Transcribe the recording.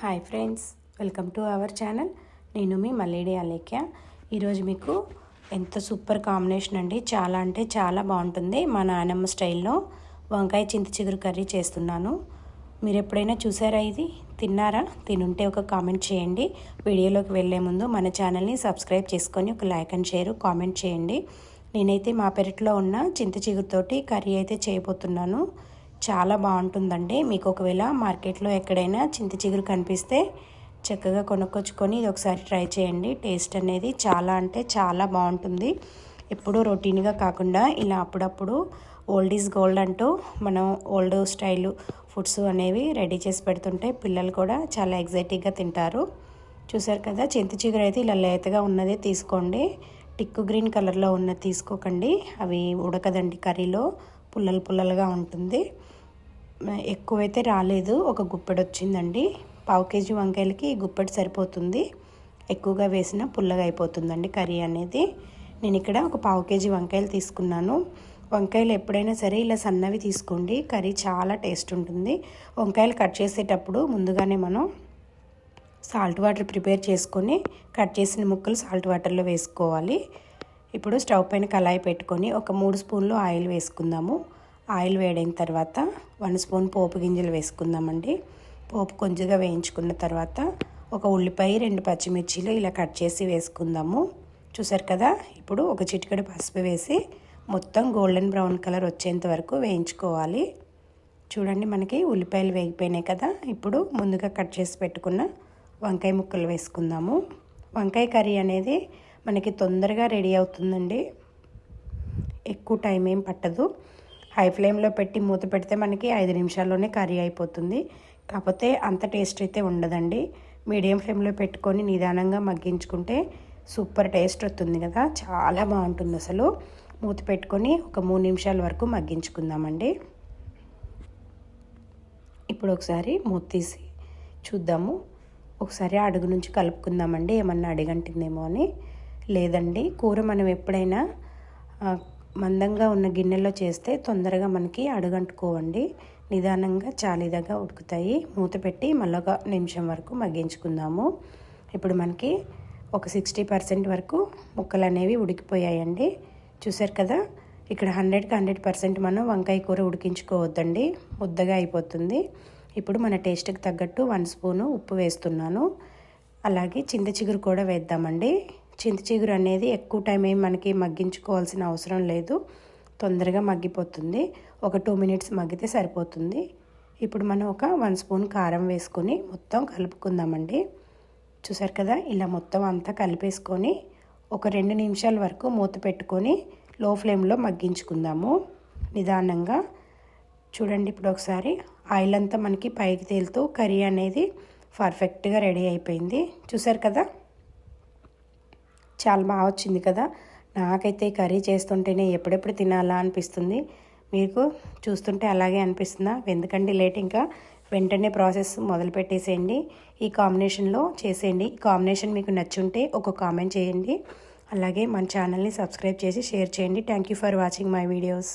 Hi friends welcome to our channel నేను మీ మల్లేడి అలేఖ్య. ఈరోజు మీకు ఎంత సూపర్ కాంబినేషన్ అండి. చాలా అంటే చాలా బాగుంటుంది మా నానమ్మ స్టైల్లో వంకాయ చింత చిగురు కర్రీ చేస్తున్నాను. మీరు ఎప్పుడైనా చూసారా ఇది? తిన్నారా? తినుంటే ఒక కామెంట్ చేయండి. వీడియోలోకి వెళ్ళే ముందు మన ఛానల్ని సబ్స్క్రైబ్ చేసుకొని ఒక లైక్ అండ్ షేర్ కామెంట్ చేయండి. నేనైతే మా పెరట్లో ఉన్న చింత చిగురుతోటి కర్రీ అయితే చేయబోతున్నాను. చాలా బాగుంటుందండి. మీకు ఒకవేళ మార్కెట్లో ఎక్కడైనా చింత చిగురు కనిపిస్తే చక్కగా కొనుక్కొచ్చుకొని ఇది ఒకసారి ట్రై చేయండి. టేస్ట్ అనేది చాలా అంటే చాలా బాగుంటుంది. ఎప్పుడూ రొటీన్గా కాకుండా ఇలా అప్పుడప్పుడు ఓల్డ్ ఈజ్ గోల్డ్ అంటూ మనం ఓల్డ్ స్టైల్ ఫుడ్స్ అనేవి రెడీ చేసి పెడుతుంటే పిల్లలు కూడా చాలా ఎగ్జైటింగ్గా తింటారు. చూసారు కదా చింత చిగురు అయితే ఇలా లేతగా ఉన్నదే తీసుకోండి. టిక్కు గ్రీన్ కలర్లో ఉన్నది తీసుకోకండి. అవి ఉడకదండి కర్రీలో. పుల్లలు పుల్లలుగా ఉంటుంది. ఎక్కువైతే రాలేదు. ఒక గుప్పెడు వచ్చిందండి. పావు కేజీ వంకాయలకి గుప్పెడు సరిపోతుంది. ఎక్కువగా వేసిన పుల్లగా అయిపోతుందండి కర్రీ అనేది. నేను ఇక్కడ ఒక పావు కేజీ వంకాయలు తీసుకున్నాను. వంకాయలు ఎప్పుడైనా సరే ఇలా సన్నవి తీసుకోండి. కర్రీ చాలా టేస్ట్ ఉంటుంది. వంకాయలు కట్ చేసేటప్పుడు ముందుగానే మనం సాల్ట్ వాటర్ ప్రిపేర్ చేసుకొని కట్ చేసిన ముక్కలు సాల్ట్ వాటర్లో వేసుకోవాలి. ఇప్పుడు స్టవ్ పైన కళాయి పెట్టుకొని ఒక మూడు స్పూన్లు ఆయిల్ వేసుకుందాము. ఆయిల్ వేడైన తర్వాత వన్ స్పూన్ పోపు గింజలు వేసుకుందామండి. పోపు కొంచెంగా వేయించుకున్న తర్వాత ఒక ఉల్లిపాయ రెండు పచ్చిమిర్చీలు ఇలా కట్ చేసి వేసుకుందాము. చూసారు కదా? ఇప్పుడు ఒక చిటికడి పసుపు వేసి మొత్తం గోల్డెన్ బ్రౌన్ కలర్ వచ్చేంత వరకు వేయించుకోవాలి. చూడండి మనకి ఉల్లిపాయలు వేగిపోయినాయి కదా? ఇప్పుడు ముందుగా కట్ చేసి పెట్టుకున్న వంకాయ ముక్కలు వేసుకుందాము. వంకాయ కర్రీ అనేది మనకి తొందరగా రెడీ అవుతుందండి. ఎక్కువ టైం ఏం పట్టదు. హై ఫ్లేమ్లో పెట్టి మూత పెడితే మనకి ఐదు నిమిషాల్లోనే కర్రీ అయిపోతుంది. కాకపోతే అంత టేస్ట్ అయితే ఉండదండి. మీడియం ఫ్లేమ్లో పెట్టుకొని నిదానంగా మగ్గించుకుంటే సూపర్ టేస్ట్ వస్తుంది కదా. చాలా బాగుంటుంది అసలు. మూత పెట్టుకొని ఒక మూడు నిమిషాల వరకు మగ్గించుకుందామండి. ఇప్పుడు ఒకసారి మూత తీసి చూద్దాము. ఒకసారి అడుగు నుంచి కలుపుకుందామండి. ఏమన్నా అడిగంటుందేమో అని. లేదండి. కూర మనం ఎప్పుడైనా మందంగా ఉన్న గిన్నెలో చేస్తే తొందరగా మనకి అడుగంటుకోవండి. నిదానంగా చాలీదగా ఉడుకుతాయి. మూత పెట్టి మళ్ళొక నిమిషం వరకు మగ్గించుకుందాము. ఇప్పుడు మనకి ఒక సిక్స్టీ పర్సెంట్ వరకు ముక్కలు అనేవి ఉడికిపోయాయండి. చూసారు కదా? ఇక్కడ హండ్రెడ్కి హండ్రెడ్ పర్సెంట్ మనం వంకాయ కూర ఉడికించుకోవద్దండి. ముద్దగా అయిపోతుంది. ఇప్పుడు మన టేస్ట్కి తగ్గట్టు వన్ స్పూను ఉప్పు వేస్తున్నాను. అలాగే చింత చిగురు కూడా వేద్దామండి. చింత చిగురు అనేది ఎక్కువ టైం ఏం మనకి మగ్గించుకోవాల్సిన అవసరం లేదు. తొందరగా మగ్గిపోతుంది. ఒక టూ మినిట్స్ మగ్గితే సరిపోతుంది. ఇప్పుడు మనం ఒక వన్ స్పూన్ కారం వేసుకొని మొత్తం కలుపుకుందామండి. చూసారు కదా ఇలా మొత్తం అంతా కలిపేసుకొని ఒక రెండు నిమిషాల వరకు మూత పెట్టుకొని లో ఫ్లేమ్లో మగ్గించుకుందాము. నిదానంగా. చూడండి ఇప్పుడు ఒకసారి. ఆయిల్ అంతా మనకి పైకి తేలుతూ కర్రీ అనేది పర్ఫెక్ట్గా రెడీ అయిపోయింది. చూసారు కదా చాలా బాగా వచ్చింది కదా. నాకైతే కర్రీ చేస్తుంటేనే ఎప్పుడెప్పుడు తినాలా అనిపిస్తుంది. మీకు చూస్తుంటే అలాగే అనిపిస్తుందా? ఎందుకండి లేట్ ఇంకా? వెంటనే ప్రాసెస్ మొదలు పెట్టేసేయండి. ఈ కాంబినేషన్లో చేసేయండి. ఈ కాంబినేషన్ మీకు నచ్చుంటే ఒక కామెంట్ చేయండి. అలాగే మన ఛానల్ని సబ్స్క్రైబ్ చేసి షేర్ చేయండి. Thank you for watching my videos.